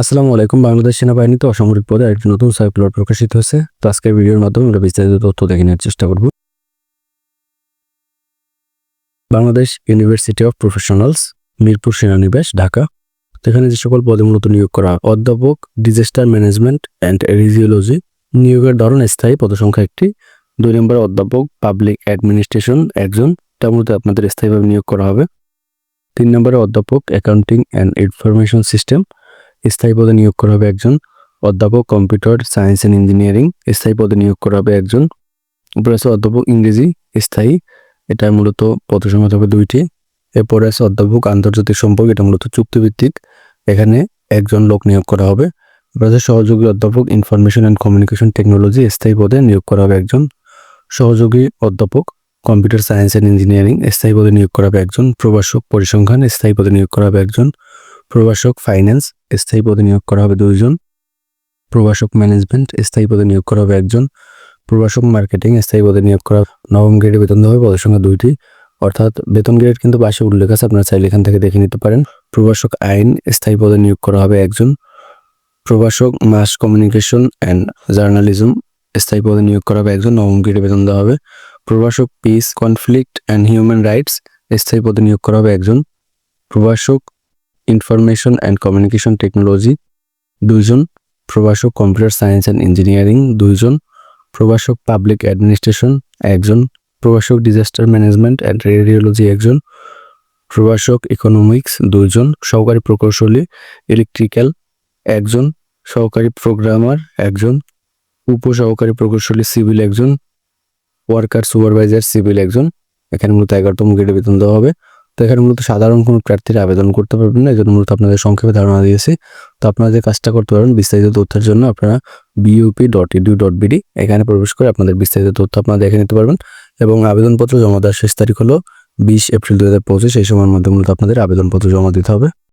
আসসালামু আলাইকুম, বাংলাদেশ সেনাবাহিনীতে অসামরিক পদে একটি নতুন সার্কুলার প্রকাশিত হয়েছে। তো আজকের ভিডিওর মাধ্যমে আমরা বিস্তারিত তথ্য দেখে নেওয়ার চেষ্টা করব। Bangladesh university of professionals Mirpur সেনানিবাস, Dhaka. এখানে যে সকল পদে মূলত নিয়োগ করা অধ্যাপক ডিজাস্টার ম্যানেজমেন্ট অ্যান্ড রিজিওলজি নিয়োগের ধরন স্থায়ী, পদসংখ্যা একটি। দুই নম্বরে অধ্যাপক পাবলিক অ্যাডমিনিস্ট্রেশন একজন, তার মধ্যে আপনাদের স্থায়ীভাবে নিয়োগ করা হবে। তিন নম্বরে অধ্যাপক অ্যাকাউন্টিং অ্যান্ড ইনফরমেশন সিস্টেম স্থায়ী পদে নিয়োগ করা হবে একজন অধ্যাপক, কম্পিউটার সায়েন্স অ্যান্ড ইঞ্জিনিয়ারিং, স্থায়ী পদে নিয়োগ করা হবে একজন উপরে আছে অধ্যাপক ইংরেজি, স্থায়ী, এটা মূলত পদসংখ্যা হবে দুইটি। এরপরে আছে অধ্যাপক আন্তর্জাতিক সম্পর্ক, এটা মূলত চুক্তিভিত্তিক। এখানে একজন লোক নিয়োগ করা হবে। এরপরে সহযোগী অধ্যাপক, ইনফরমেশন অ্যান্ড কমিউনিকেশন টেকনোলজি, স্থায়ী পদে নিয়োগ করা হবে একজন। সহযোগী অধ্যাপক, কম্পিউটার সায়েন্স অ্যান্ড ইঞ্জিনিয়ারিং, স্থায়ী পদে নিয়োগ করা হবে একজন। প্রভাষক পরিসংখ্যান, স্থায়ী পদে নিয়োগ করা হবে একজন। প্রভাষক ফাইন্যান্স স্থায়ী পদে নিয়োগ করা হবে দুইজন। প্রভাষক ম্যানেজমেন্ট স্থায়ী পদে নিয়োগ করা হবে একজন। প্রভাষক মার্কেটিং স্থায়ী পদে নিয়োগ করা নবম গ্রেডে বেতন দেওয়া হবে পদের সংখ্যা দুইটি। অর্থাৎ বেতন গ্রেড কিন্তু পাশে উল্লেখ আছে, আপনারা চাইলে এখান থেকে দেখে নিতে পারেন। প্রভাষক আইন, স্থায়ী পদে নিয়োগ করা হবে একজন। প্রভাষক মাস কমিউনিকেশন অ্যান্ড জার্নালিজম স্থায়ী পদে নিয়োগ করা হবে একজন, নবম গ্রেডে বেতন দেওয়া হবে। প্রভাষক peace conflict and human rights স্থায়ী পদে নিয়োগ করা হবে একজন। প্রভাষক ইনফরমেশন অ্যান্ড কমিউনিকেশন টেকনোলজি দুইজন প্রভাষক কম্পিউটার সায়েন্স অ্যান্ড ইঞ্জিনিয়ারিং দুইজন প্রভাষক পাবলিক অ্যাডমিনিস্ট্রেশন একজন প্রভাষক ডিজাস্টার ম্যানেজমেন্ট অ্যান্ড রেডিওলজি একজন প্রভাষক ইকোনমিক্স দুইজন সহকারী প্রকৌশলী ইলেকট্রিক্যাল একজন সহকারী প্রোগ্রামার একজন উপসহকারী প্রকৌশলী সিভিল একজন ওয়ার্কার সুপারভাইজার সিভিল একজন, এখানে মূলত এগারোতম গ্রেডে বেতন দেওয়া হবে। তো এখানে মূলত সাধারণ কোনো প্রার্থীরা আবেদন করতে পারবেন না। এই জন্য মূলত আপনাদের সংক্ষেপে ধারণা দিয়েছি। তো আপনারা যে কাজটা করতে পারবেন বিস্তারিত তথ্যের জন্য আপনারা BUP dot edu dot BD এখানে প্রবেশ করে আপনাদের বিস্তারিত তথ্য আপনারা দেখে নিতে পারবেন এবং আবেদনপত্র জমা দেওয়ার শেষ তারিখ হলো বিশ এপ্রিল দু হাজার পঁচিশ। এই সময়ের মধ্যে মূলত আপনাদের আবেদনপত্র জমা দিতে হবে।